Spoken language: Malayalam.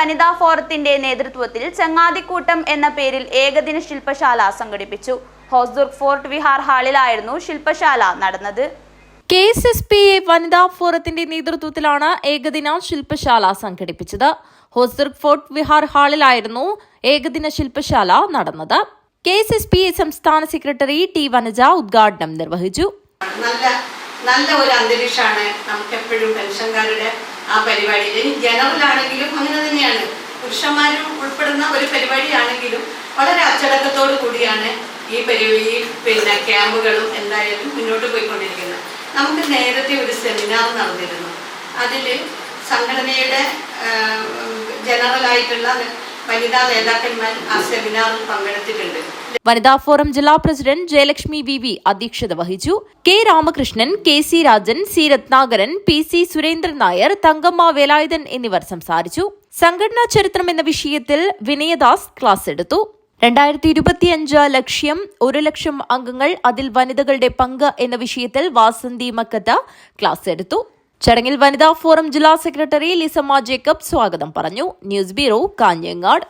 വനിതാ ഫോറത്തിന്റെ നേതൃത്വത്തിൽ ചങ്ങാതിക്കൂട്ടം എന്ന പേരിൽ ഏകദിന ശില്പശാല സംഘടിപ്പിച്ചു. ഹോസ്ദുർഗ് ഫോർട്ട് വിഹാർ ഹാളിലായിരുന്നു ശില്പശാല നടന്നത്. K S S P A വനിതാ ഫോറത്തിന്റെ നേതൃത്വത്തിലാണ് ഏകദിന ശില്പശാല സംഘടിപ്പിച്ചത്. ഹോസ്ദുർഗ് ഫോർട്ട് വിഹാർ ഹാളിലായിരുന്നു ഏകദിന ശില്പശാല നടന്നത്. K S S P A സംസ്ഥാന സെക്രട്ടറി ടി വനജ ഉദ്ഘാടനം നിർവഹിച്ചു. നല്ല നല്ല ഒരു അന്തരീക്ഷമാണ് നമുക്ക് എപ്പോഴും പെൻഷൻകാരുടെ ആ പരിപാടിയിൽ ഇനി ജനറൽ ആണെങ്കിലും അങ്ങനെ തന്നെയാണ്. പുരുഷന്മാരും ഉൾപ്പെടുന്ന ഒരു പരിപാടിയാണെങ്കിലും വളരെ അച്ചടക്കത്തോടു കൂടിയാണ് ഈ പരിപാടി പിന്നെ ക്യാമ്പുകളും എന്തായാലും മുന്നോട്ട് പോയിക്കൊണ്ടിരിക്കുന്നത്. നമുക്ക് നേരത്തെ ഒരു സെമിനാർ നടന്നിരുന്നു. അതിൽ സംഘടനയുടെ ജനറൽ ആയിട്ടുള്ള വനിതാ നേതാക്കന്മാർ ആ സെമിനാറിൽ പങ്കെടുത്തിട്ടുണ്ട്. വനിതാ ഫോറം ജില്ലാ പ്രസിഡന്റ് ജയലക്ഷ്മി വി വി അധ്യക്ഷത വഹിച്ചു. K Ramakrishnan K C Rajan C Ratnakaran P C Surendran Nair Thankamma Velayudhan എന്നിവർ സംസാരിച്ചു. സംഘടനാ ചരിത്രം എന്ന വിഷയത്തിൽ വിനയദാസ് ക്ലാസ് എടുത്തു. രണ്ടായിരത്തി ഇരുപത്തിയഞ്ച് ലക്ഷ്യം ഒരു ലക്ഷം അംഗങ്ങൾ അതിൽ വനിതകളുടെ പങ്ക് എന്ന വിഷയത്തിൽ വാസന്തി മക്കത്ത ക്ലാസ് എടുത്തു. ചടങ്ങിൽ വനിതാ ഫോറം ജില്ലാ സെക്രട്ടറി ലിസമ്മ ജേക്കബ് സ്വാഗതം പറഞ്ഞു. News bureau Kanhangad.